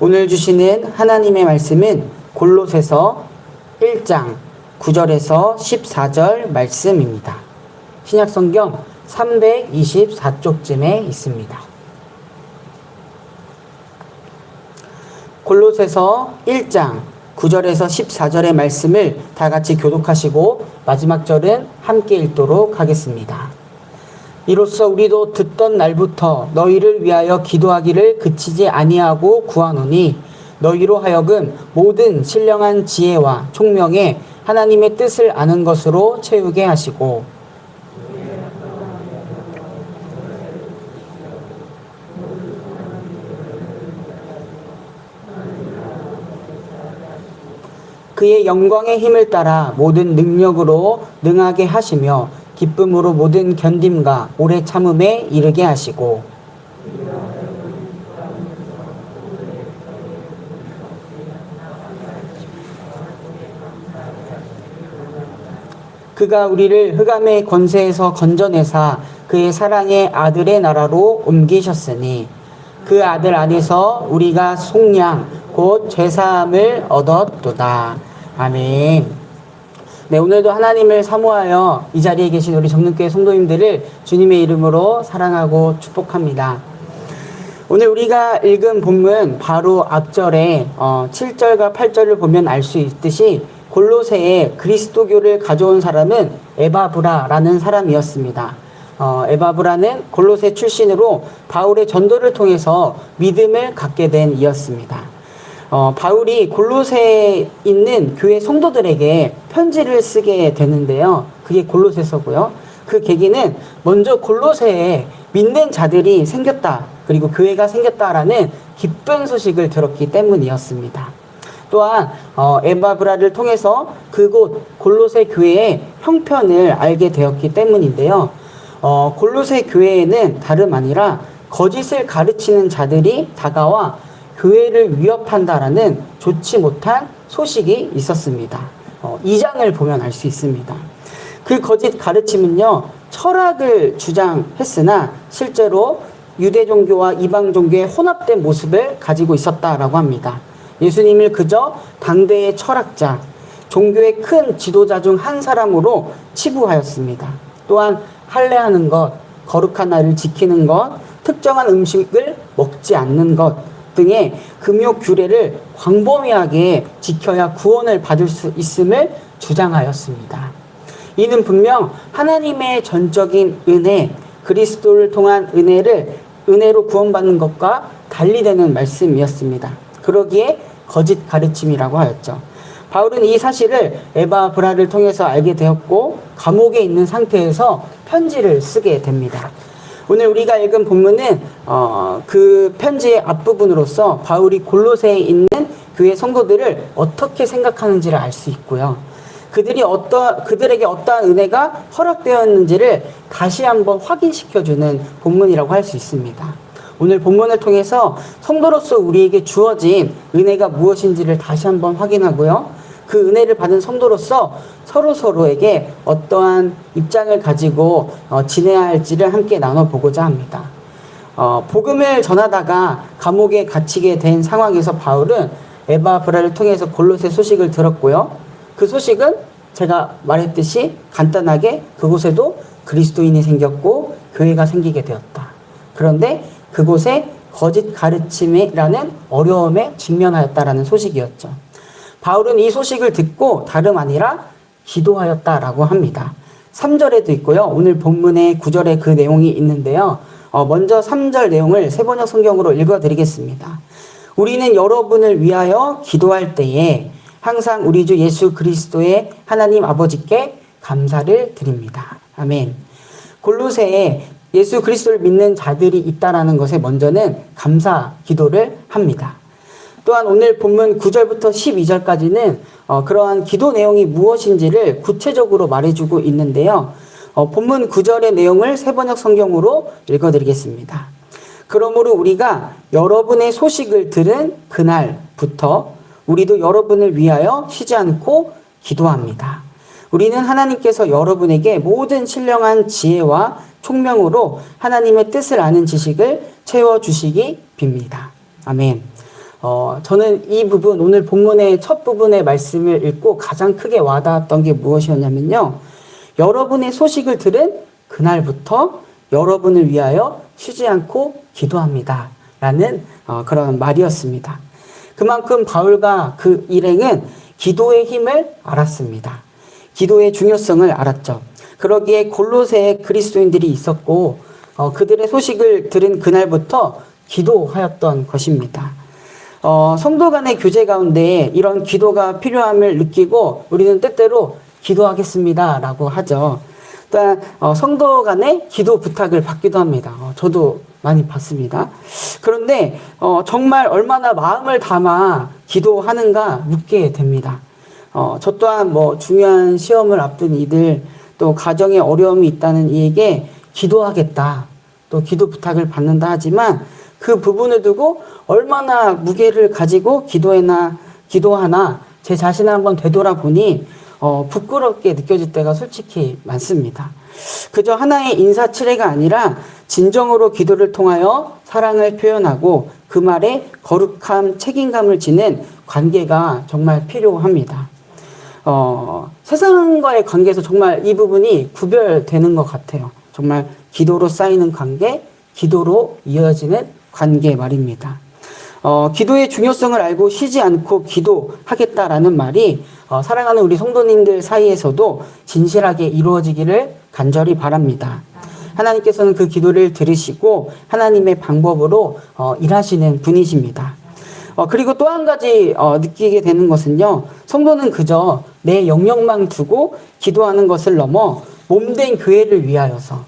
오늘 주시는 하나님의 말씀은 골로새서 1장 9절에서 14절 말씀입니다. 신약 성경 324쪽쯤에 있습니다. 골로새서 1장 9절에서 14절의 말씀을 다 같이 교독하시고 마지막 절은 함께 읽도록 하겠습니다. 이로써 우리도 듣던 날부터 너희를 위하여 기도하기를 그치지 아니하고 구하노니 너희로 하여금 모든 신령한 지혜와 총명에 하나님의 뜻을 아는 것으로 채우게 하시고. 그의 영광의 힘을 따라 모든 능력으로 능하게 하시며 기쁨으로 모든 견딤과 오래 참음에 이르게 하시고 그가 우리를 흑암의 권세에서 건져내사 그의 사랑의 아들의 나라로 옮기셨으니 그 아들 안에서 우리가 속량 곧 죄사함을 얻었도다. 아멘. 네, 오늘도 하나님을 사모하여 이 자리에 계신 우리 정릉교회 성도님들을 주님의 이름으로 사랑하고 축복합니다. 오늘 우리가 읽은 본문 바로 앞절에 어, 7절과 8절을 보면 알 수 있듯이 골로새에 그리스도교를 가져온 사람은 에바브라라는 사람이었습니다. 어, 에바브라는 골로새 출신으로 바울의 전도를 통해서 믿음을 갖게 된 이였습니다. 어, 바울이 골로새에 있는 교회 성도들에게 편지를 쓰게 되는데요. 그게 골로새서고요. 그 계기는 먼저 골로새에 믿는 자들이 생겼다. 그리고 교회가 생겼다라는 기쁜 소식을 들었기 때문이었습니다. 또한 어, 에바브라를 통해서 그곳 골로새 교회의 형편을 알게 되었기 때문인데요. 어, 골로새 교회에는 다름 아니라 거짓을 가르치는 자들이 다가와 교회를 위협한다라는 좋지 못한 소식이 있었습니다. 어, 2장을 보면 알 수 있습니다. 그 거짓 가르침은요, 철학을 주장했으나 실제로 유대 종교와 이방 종교의 혼합된 모습을 가지고 있었다라고 합니다. 예수님을 그저 당대의 철학자, 종교의 큰 지도자 중 한 사람으로 치부하였습니다. 또한 할례하는 것, 거룩한 날을 지키는 것, 특정한 음식을 먹지 않는 것 등의 금요 규례를 광범위하게 지켜야 구원을 받을 수 있음을 주장하였습니다. 이는 분명 하나님의 전적인 은혜, 그리스도를 통한 은혜를 은혜로 구원받는 것과 달리 되는 말씀이었습니다. 그러기에 거짓 가르침이라고 하였죠. 바울은 이 사실을 에바 브라를 통해서 알게 되었고 감옥에 있는 상태에서 편지를 쓰게 됩니다. 오늘 우리가 읽은 본문은 어, 그 편지의 앞부분으로서 바울이 골로새에 있는 교회 성도들을 어떻게 생각하는지를 알 수 있고요. 그들이 어떠 그들에게 어떠한 은혜가 허락되었는지를 다시 한번 확인시켜주는 본문이라고 할 수 있습니다. 오늘 본문을 통해서 성도로서 우리에게 주어진 은혜가 무엇인지를 다시 한번 확인하고요. 그 은혜를 받은 성도로서 서로 서로에게 어떠한 입장을 가지고 어, 지내야 할지를 함께 나눠보고자 합니다. 어, 복음을 전하다가 감옥에 갇히게 된 상황에서 바울은 에바 브라를 통해서 골로새 소식을 들었고요. 그 소식은 제가 말했듯이 간단하게 그곳에도 그리스도인이 생겼고 교회가 생기게 되었다. 그런데 그곳에 거짓 가르침이라는 어려움에 직면하였다라는 소식이었죠. 바울은 이 소식을 듣고 다름 아니라 기도하였다라고 합니다. 3절에도 있고요. 오늘 본문의 9절에 그 내용이 있는데요. 어, 먼저 3절 내용을 세번역 성경으로 읽어드리겠습니다. 우리는 여러분을 위하여 기도할 때에 항상 우리 주 예수 그리스도의 하나님 아버지께 감사를 드립니다. 아멘. 골로새에 예수 그리스도를 믿는 자들이 있다라는 것에 먼저는 감사 기도를 합니다. 또한 오늘 본문 9절부터 12절까지는 어, 그러한 기도 내용이 무엇인지를 구체적으로 말해주고 있는데요. 어, 본문 9절의 내용을 세번역 성경으로 읽어드리겠습니다. 그러므로 우리가 여러분의 소식을 들은 그날부터 우리도 여러분을 위하여 쉬지 않고 기도합니다. 우리는 하나님께서 여러분에게 모든 신령한 지혜와 총명으로 하나님의 뜻을 아는 지식을 채워주시기 빕니다. 아멘. 어, 저는 이 부분, 오늘 본문의 첫 부분의 말씀을 읽고 가장 크게 와닿았던 게 무엇이었냐면요. 여러분의 소식을 들은 그날부터 여러분을 위하여 쉬지 않고 기도합니다. 라는 어, 그런 말이었습니다. 그만큼 바울과 그 일행은 기도의 힘을 알았습니다. 기도의 중요성을 알았죠. 그러기에 골로새에 그리스도인들이 있었고 어, 그들의 소식을 들은 그날부터 기도하였던 것입니다. 어, 성도 간의 교제 가운데 이런 기도가 필요함을 느끼고 우리는 때때로 기도하겠습니다 라고 하죠. 또한 어, 성도 간의 기도 부탁을 받기도 합니다. 어, 저도 많이 받습니다. 그런데 어, 정말 얼마나 마음을 담아 기도하는가 묻게 됩니다. 어, 저 또한 뭐 중요한 시험을 앞둔 이들 또 가정에 어려움이 있다는 이에게 기도하겠다. 또 기도 부탁을 받는다 하지만 그 부분을 두고 얼마나 무게를 가지고 기도해나 기도하나 제 자신을 한번 되돌아보니 어, 부끄럽게 느껴질 때가 솔직히 많습니다. 그저 하나의 인사치레가 아니라 진정으로 기도를 통하여 사랑을 표현하고 그 말에 거룩함, 책임감을 지는 관계가 정말 필요합니다. 어, 세상과의 관계에서 정말 이 부분이 구별되는 것 같아요. 정말 기도로 쌓이는 관계, 기도로 이어지는 관계 말입니다. 어, 기도의 중요성을 알고 쉬지 않고 기도하겠다라는 말이 어, 사랑하는 우리 성도님들 사이에서도 진실하게 이루어지기를 간절히 바랍니다. 하나님께서는 그 기도를 들으시고 하나님의 방법으로 어, 일하시는 분이십니다. 어, 그리고 또 한 가지 어, 느끼게 되는 것은요. 성도는 그저 내 영역만 두고 기도하는 것을 넘어 몸된 교회를 위하여서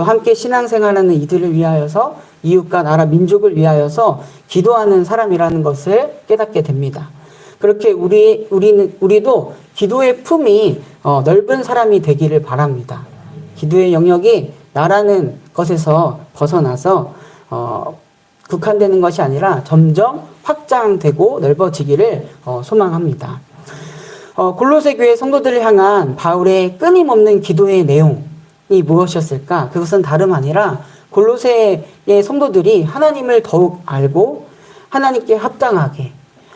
또 함께 신앙생활하는 이들을 위하여서 이웃과 나라 민족을 위하여서 기도하는 사람이라는 것을 깨닫게 됩니다. 그렇게 우리 우리는 우리도 기도의 품이 어, 넓은 사람이 되기를 바랍니다. 기도의 영역이 나라는 것에서 벗어나서 어, 국한되는 것이 아니라 점점 확장되고 넓어지기를 어, 소망합니다. 어, 골로새 교회 성도들을 향한 바울의 끊임없는 기도의 내용 이 무엇이었을까? 그것은 다름 아니라 골로새의 성도들이 하나님을 더욱 알고 하나님께 합당하게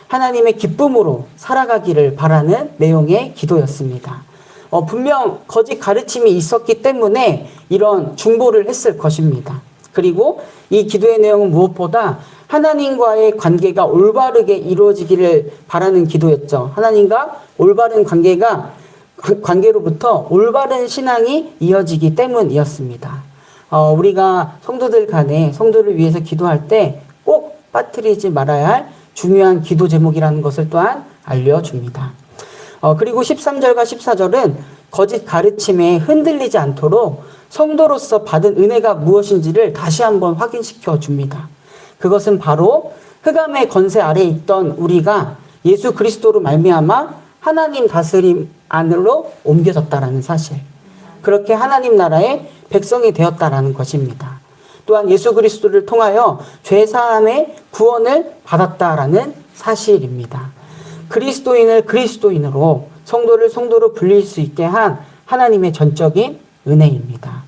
하나님의 기쁨으로 살아가기를 바라는 내용의 기도였습니다. 어, 분명 거짓 가르침이 있었기 때문에 이런 중보를 했을 것입니다. 그리고 이 기도의 내용은 무엇보다 하나님과의 관계가 올바르게 이루어지기를 바라는 기도였죠. 하나님과 올바른 관계가 관계로부터 올바른 신앙이 이어지기 때문이었습니다. 어, 우리가 성도들 간에 성도를 위해서 기도할 때 꼭 빠뜨리지 말아야 할 중요한 기도 제목이라는 것을 또한 알려줍니다. 어, 그리고 13절과 14절은 거짓 가르침에 흔들리지 않도록 성도로서 받은 은혜가 무엇인지를 다시 한번 확인시켜 줍니다. 그것은 바로 흑암의 건세 아래에 있던 우리가 예수 그리스도로 말미암아 하나님 다스림 안으로 옮겨졌다라는 사실. 그렇게 하나님 나라의 백성이 되었다라는 것입니다. 또한 예수 그리스도를 통하여 죄 사함의 구원을 받았다라는 사실입니다. 그리스도인을 그리스도인으로 성도를 성도로 불릴 수 있게 한 하나님의 전적인 은혜입니다.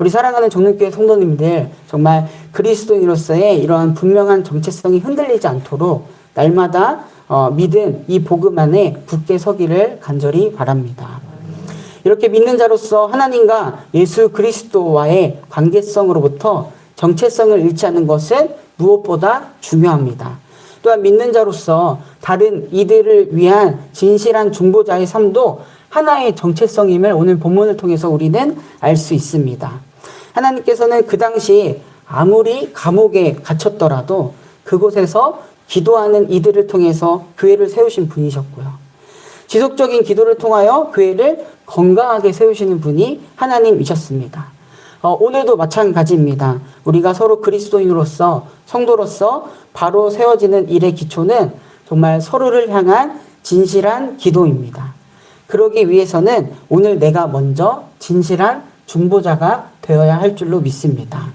우리 사랑하는 정릉교회 성도님들 정말 그리스도인으로서의 이러한 분명한 정체성이 흔들리지 않도록 날마다 어, 믿음 이 복음 안에 굳게 서기를 간절히 바랍니다. 이렇게 믿는 자로서 하나님과 예수 그리스도와의 관계성으로부터 정체성을 잃지 않는 것은 무엇보다 중요합니다. 또한 믿는 자로서 다른 이들을 위한 진실한 중보자의 삶도 하나의 정체성임을 오늘 본문을 통해서 우리는 알 수 있습니다. 하나님께서는 그 당시 아무리 감옥에 갇혔더라도 그곳에서 기도하는 이들을 통해서 교회를 세우신 분이셨고요. 지속적인 기도를 통하여 교회를 건강하게 세우시는 분이 하나님이셨습니다. 어, 오늘도 마찬가지입니다. 우리가 서로 그리스도인으로서 성도로서 바로 세워지는 일의 기초는 정말 서로를 향한 진실한 기도입니다. 그러기 위해서는 오늘 내가 먼저 진실한 중보자가 되어야 할 줄로 믿습니다.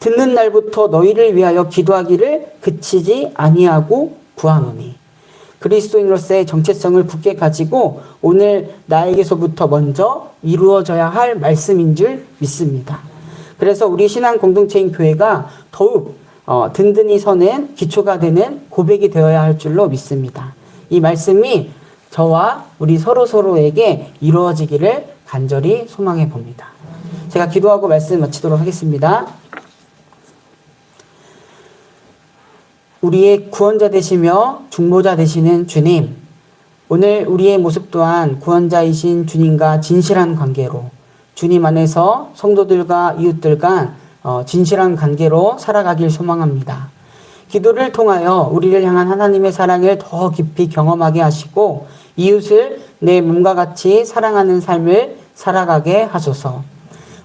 듣는 날부터 너희를 위하여 기도하기를 그치지 아니하고 구하노니 그리스도인으로서의 정체성을 굳게 가지고 오늘 나에게서부터 먼저 이루어져야 할 말씀인 줄 믿습니다. 그래서 우리 신앙 공동체인 교회가 더욱 어, 든든히 서는 기초가 되는 고백이 되어야 할 줄로 믿습니다. 이 말씀이 저와 우리 서로 서로에게 이루어지기를 간절히 소망해 봅니다. 제가 기도하고 말씀 마치도록 하겠습니다. 우리의 구원자 되시며 중보자 되시는 주님, 오늘 우리의 모습 또한 구원자이신 주님과 진실한 관계로 주님 안에서 성도들과 이웃들 간 어, 진실한 관계로 살아가길 소망합니다. 기도를 통하여 우리를 향한 하나님의 사랑을 더 깊이 경험하게 하시고 이웃을 내 몸과 같이 사랑하는 삶을 살아가게 하소서.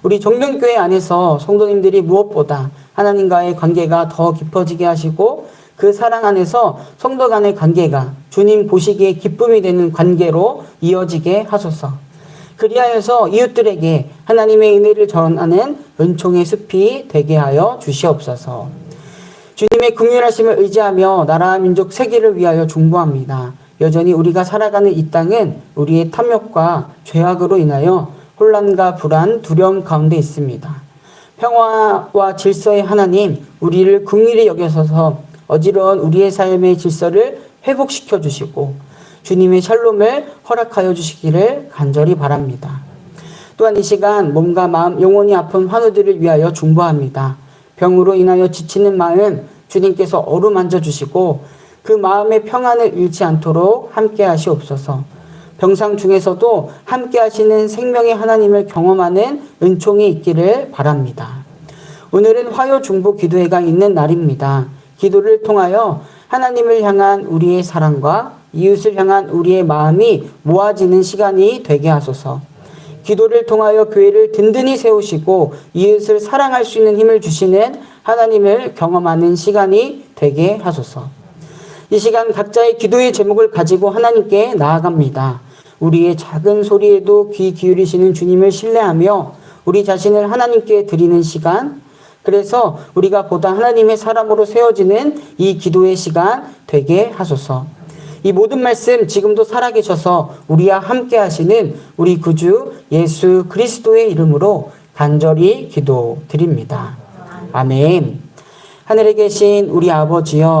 우리 정명교회 안에서 성도님들이 무엇보다 하나님과의 관계가 더 깊어지게 하시고 그 사랑 안에서 성도 간의 관계가 주님 보시기에 기쁨이 되는 관계로 이어지게 하소서. 그리하여서 이웃들에게 하나님의 은혜를 전하는 은총의 숲이 되게 하여 주시옵소서. 주님의 긍휼하심을 의지하며 나라 민족 세계를 위하여 중보합니다. 여전히 우리가 살아가는 이 땅은 우리의 탐욕과 죄악으로 인하여 혼란과 불안, 두려움 가운데 있습니다. 평화와 질서의 하나님, 우리를 긍휼히 여겨서서 어지러운 우리의 삶의 질서를 회복시켜 주시고 주님의 샬롬을 허락하여 주시기를 간절히 바랍니다. 또한 이 시간 몸과 마음, 영혼이 아픈 환우들을 위하여 중보합니다. 병으로 인하여 지치는 마음 주님께서 어루만져 주시고 그 마음의 평안을 잃지 않도록 함께 하시옵소서. 병상 중에서도 함께 하시는 생명의 하나님을 경험하는 은총이 있기를 바랍니다. 오늘은 화요 중보 기도회가 있는 날입니다. 기도를 통하여 하나님을 향한 우리의 사랑과 이웃을 향한 우리의 마음이 모아지는 시간이 되게 하소서. 기도를 통하여 교회를 든든히 세우시고 이웃을 사랑할 수 있는 힘을 주시는 하나님을 경험하는 시간이 되게 하소서. 이 시간 각자의 기도의 제목을 가지고 하나님께 나아갑니다. 우리의 작은 소리에도 귀 기울이시는 주님을 신뢰하며 우리 자신을 하나님께 드리는 시간, 그래서 우리가 보다 하나님의 사람으로 세워지는 이 기도의 시간 되게 하소서. 이 모든 말씀 지금도 살아계셔서 우리와 함께 하시는 우리 구주 예수 그리스도의 이름으로 간절히 기도드립니다. 아멘. 하늘에 계신 우리 아버지여